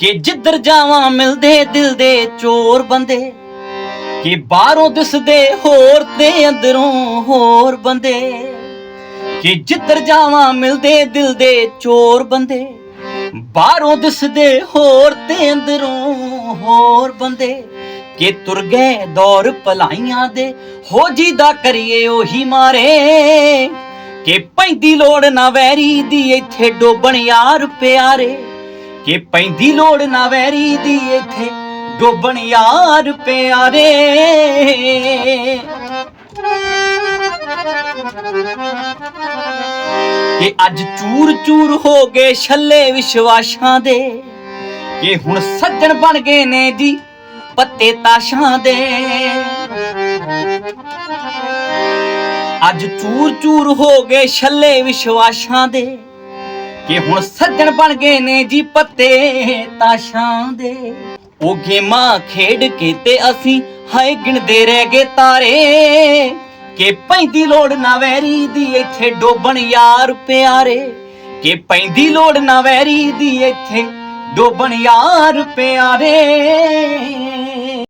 ਕਿ ਜਿੱਧਰ ਜਾਵਾਂ ਮਿਲਦੇ ਦਿਲ ਦੇ ਚੋਰ ਬੰਦੇ, ਕਿ ਬਾਹਰੋਂ ਦਿਸਦੇ ਹੋਰ ਤੇ ਅੰਦਰੋਂ ਹੋਰ ਬੰਦੇ, ਕਿ ਜਿੱਧਰ ਜਾਵਾਂ ਮਿਲਦੇ ਦਿਲ ਦੇ ਚੋਰ ਬੰਦੇ, ਬਾਹਰੋਂ ਦਿਸਦੇ ਹੋਰ ਤੇ ਅੰਦਰੋਂ ਹੋਰ ਬੰਦੇ, ਕਿ ਤੁਰ ਗਏ ਦੌਰ ਭਲਾਈਆਂ ਦੇ, ਹੋ ਜੀ ਦਾ ਕਰੀਏ ਉਹੀ ਮਾਰੇ, ਕਿ ਪੈਂਦੀ ਲੋੜ ਨਾ ਵੈਰੀ ਦੀ ਇੱਥੇ ਡੋਬਣ ਯਾਰ ਪਿਆਰੇ। ਕਿ ਪੈਂਦੀ ਲੋੜ ਨਾ ਵੈਰੀ ਦੀ ਇੱਥੇ, ਡੋਬਣ ਯਾਰ ਪਿਆਰੇ। ਕਿ ਅੱਜ ਚੂਰ ਚੂਰ ਹੋ ਗਏ ਛੱਲੇ ਵਿਸ਼ਵਾਸਾਂ ਦੇ, ਕਿ ਹੁਣ ਸੱਜਣ ਬਣ ਗਏ ਨੇ ਜੀ ਪੱਤੇ ਤਾਸ਼ਾਂ ਦੇ। ਅੱਜ ਚੂਰ ਚੂਰ ਹੋ ਗਏ ਛੱਲੇ ਵਿਸ਼ਵਾਸਾਂ ਦੇ ਕਿ ਹੁਣ ਸੱਜਣ ਬਣ ਗਏ ਨੇ ਜੀ ਪੱਤੇ ਤਾਸ਼ਾਂ ਦੇ? ਉਹ ਗੇਮਾਂ ਖੇਡ ਕੇ ਤੇ ਅਸੀਂ ਹਾਏ ਗਿਣਦੇ ਰਹਿ ਗਏ ਤਾਰੇ। ਕਿ ਪੈਂਦੀ ਲੋੜ ਨਾ ਵੈਰੀ ਦੀ ਇੱਥੇ ਡੋਬਣ ਯਾਰ ਪਿਆਰੇ। ਕਿ ਪੈਂਦੀ ਲੋੜ ਨਾ ਵੈਰੀ ਦੀ ਇੱਥੇ ਡੋਬਣ ਯਾਰ ਪਿਆਰੇ।